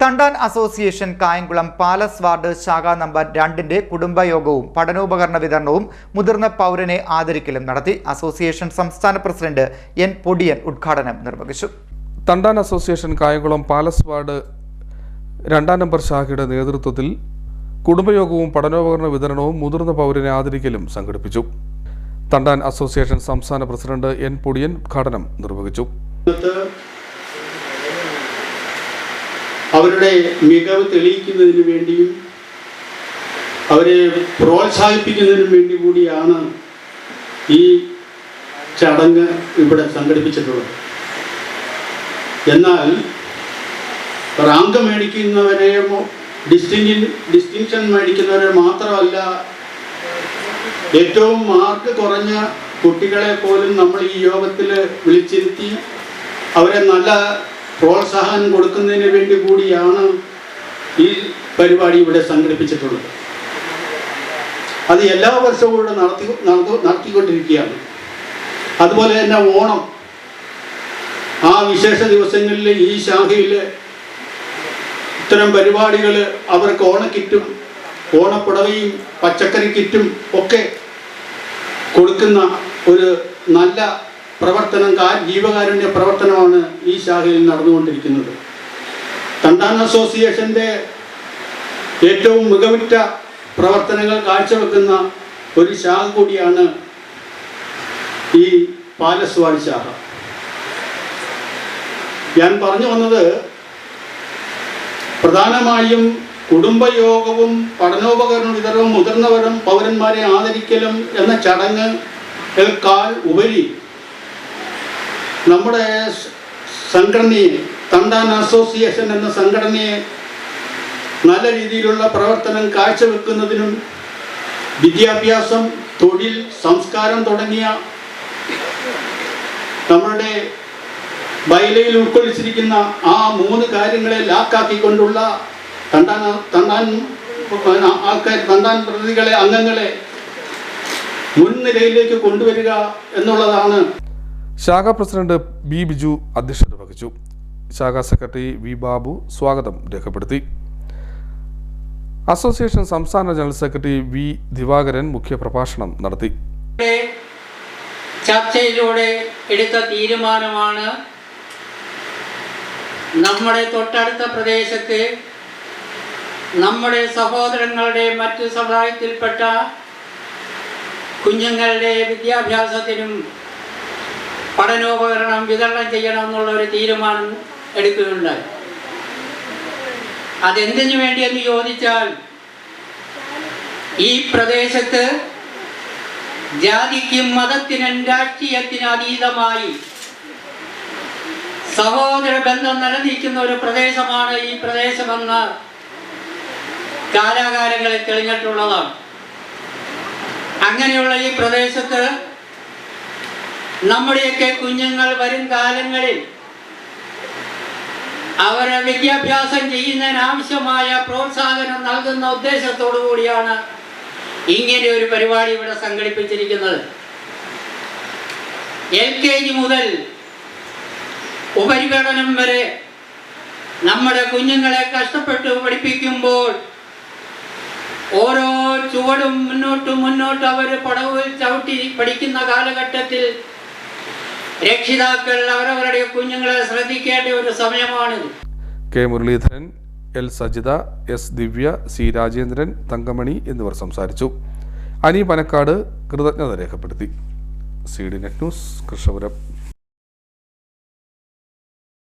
Thandan association Kayamkulam palace ward ശാഖാ number രണ്ടിന്റെ കുടുംബയോഗവും പഠനോപകരണ വിതരണവും മുതിർന്ന പൗരനെ ആദരിക്കലും നടത്തി അസോസിയേഷൻ സംസ്ഥാന പ്രസിഡന്റ് എൻ പൊടിയൻ ഉദ്ഘാടനം നിർവഹിച്ചു. Thandan association Kayamkulam palace ward രണ്ടാം നമ്പർ ശാഖയുടെ നേതൃത്വത്തിൽ കുടുംബയോഗവും പഠനോപകരണ വിതരണവും മുതിർന്ന പൗരനെ ആദരിക്കലും സംഘടിപ്പിച്ചു. തണ്ടാൻ അസോസിയേഷൻ സംസ്ഥാന പ്രസിഡന്റ് എൻ പൊടിയൻ ഉദ്ഘാടനം നിർവഹിച്ചു. അവരുടെ മികവ് തെളിയിക്കുന്നതിന് വേണ്ടിയും അവരെ പ്രോത്സാഹിപ്പിക്കുന്നതിനും വേണ്ടി കൂടിയാണ് ഈ ചടങ്ങ് ഇവിടെ സംഘടിപ്പിച്ചിട്ടുള്ളത്. എന്നാൽ റാങ്ക് മേടിക്കുന്നവരെ ഡിസ്റ്റിങ്ഷൻ ഡിസ്റ്റിങ്ഷൻ മേടിക്കുന്നവരെ മാത്രമല്ല ഏറ്റവും മാർക്ക് കുറഞ്ഞ കുട്ടികളെ പോലും നമ്മൾ ഈ യോഗത്തിൽ വിളിച്ചിരുത്തി അവരെ നല്ല പ്രോത്സാഹനം കൊടുക്കുന്നതിന് വേണ്ടി കൂടിയാണ് ഈ പരിപാടി ഇവിടെ സംഘടിപ്പിച്ചിട്ടുള്ളത്. അത് എല്ലാ വർഷവും ഇവിടെ നടത്തി നടത്തിക്കൊണ്ടിരിക്കുകയാണ്. അതുപോലെ തന്നെ ഓണം. ആ വിശേഷ ദിവസങ്ങളിൽ ഈ ശാഖയിൽ ഇത്തരം പരിപാടികൾ അവർക്ക് ഓണക്കിറ്റും ഓണപ്പുടവയും പച്ചക്കറി കിറ്റും ഒക്കെ കൊടുക്കുന്ന ഒരു നല്ല പ്രവർത്തനം ജീവകാരുണ്യ പ്രവർത്തനമാണ് ഈ ശാഖയിൽ നടന്നുകൊണ്ടിരിക്കുന്നത്. തണ്ടാൻ അസോസിയേഷന്റെ ഏറ്റവും മികവുറ്റ പ്രവർത്തനങ്ങൾ കാഴ്ചവെക്കുന്ന ഒരു ശാഖ കൂടിയാണ് ഈ പാലസ്വാടി ശാഖ. ഞാൻ പറഞ്ഞു വന്നത് പ്രധാനമായും കുടുംബയോഗവും പഠനോപകരണ വിതരണവും മുതിർന്നവരും പൗരന്മാരെ ആദരിക്കലും എന്ന ചടങ്ങ് ഉപരി നമ്മുടെ സംഘടനയെ തണ്ടാൻ അസോസിയേഷൻ എന്ന സംഘടനയെ നല്ല രീതിയിലുള്ള പ്രവർത്തനം കാഴ്ചവെക്കുന്നതിനും വിദ്യാഭ്യാസം തൊഴിൽ സംസ്കാരം തുടങ്ങിയ നമ്മളുടെ ബൈലയിൽ ഉൾക്കൊള്ളിച്ചിരിക്കുന്ന ആ മൂന്ന് കാര്യങ്ങളെ ലാക്കാക്കിക്കൊണ്ടുള്ള തണ്ടാൻ തണ്ടാൻ ആൾക്കാർ തണ്ടാൻ പ്രതികളെ അംഗങ്ങളെ മുൻനിരയിലേക്ക് കൊണ്ടുവരിക എന്നുള്ളതാണ് ശാഖാ പ്രസിഡന്റ് ബി ബിജു അധ്യക്ഷത വഹിച്ചു. ശാഖാ സെക്രട്ടറി വി ബാബു സ്വാഗതം രേഖപ്പെടുത്തി. അസോസിയേഷൻ സംസ്ഥാന ജനറൽ സെക്രട്ടറി വി ദിവാകരൻ മുഖ്യപ്രഭാഷണം നടത്തി. ഇവിടെ ചർച്ചയിലൂടെ എടുത്ത തീരുമാനമാണ് നമ്മുടെ തൊട്ടടുത്ത പ്രദേശത്ത് നമ്മുടെ സഹോദരങ്ങളുടെ മറ്റ് സമുദായത്തിൽപ്പെട്ട കുഞ്ഞുങ്ങളുടെ വിദ്യാഭ്യാസത്തിനും പഠനോപകരണം വിതരണം ചെയ്യണം എന്നുള്ള ഒരു തീരുമാനം എടുക്കുകയുണ്ടായി. അതെന്തിനു വേണ്ടിയെന്ന് ചോദിച്ചാൽ ഈ പ്രദേശത്ത് ജാതിക്കും മതത്തിനും രാഷ്ട്രീയത്തിനും അതീതമായി സഹോദര ബന്ധം നിലനിൽക്കുന്ന ഒരു പ്രദേശമാണ് ഈ പ്രദേശമെന്ന് കാലാകാലങ്ങളിൽ തെളിഞ്ഞിട്ടുള്ളതാണ്. അങ്ങനെയുള്ള ഈ പ്രദേശത്ത് നമ്മുടെയൊക്കെ കുഞ്ഞുങ്ങൾ വരും കാലങ്ങളിൽ അവരെ വിദ്യാഭ്യാസം ചെയ്യുന്നതിന് ആവശ്യമായ പ്രോത്സാഹനം നൽകുന്ന ഉദ്ദേശത്തോടു കൂടിയാണ് ഇങ്ങനെ ഒരു പരിപാടി ഇവിടെ സംഘടിപ്പിച്ചിരിക്കുന്നത്. എൽ കെ ജി മുതൽ ഉപരിപഠനം വരെ നമ്മുടെ കുഞ്ഞുങ്ങളെ കഷ്ടപ്പെട്ട് പഠിപ്പിക്കുമ്പോൾ ഓരോ ചുവടും മുന്നോട്ട് മുന്നോട്ട് അവർ പടവിൽ ചവിട്ടി പഠിക്കുന്ന കാലഘട്ടത്തിൽ രക്ഷിതാക്കൾ അവരവരുടെ കുഞ്ഞുങ്ങളെ ശ്രദ്ധിക്കേണ്ട ഒരു സമയമാണിത്. K Muraleedharan L Sajitha S Divya C Rajendran Thankamani എന്നിവർ സംസാരിച്ചു. അനി പനക്കാട് കൃതജ്ഞത രേഖപ്പെടുത്തി. C D net news Krishnapuram.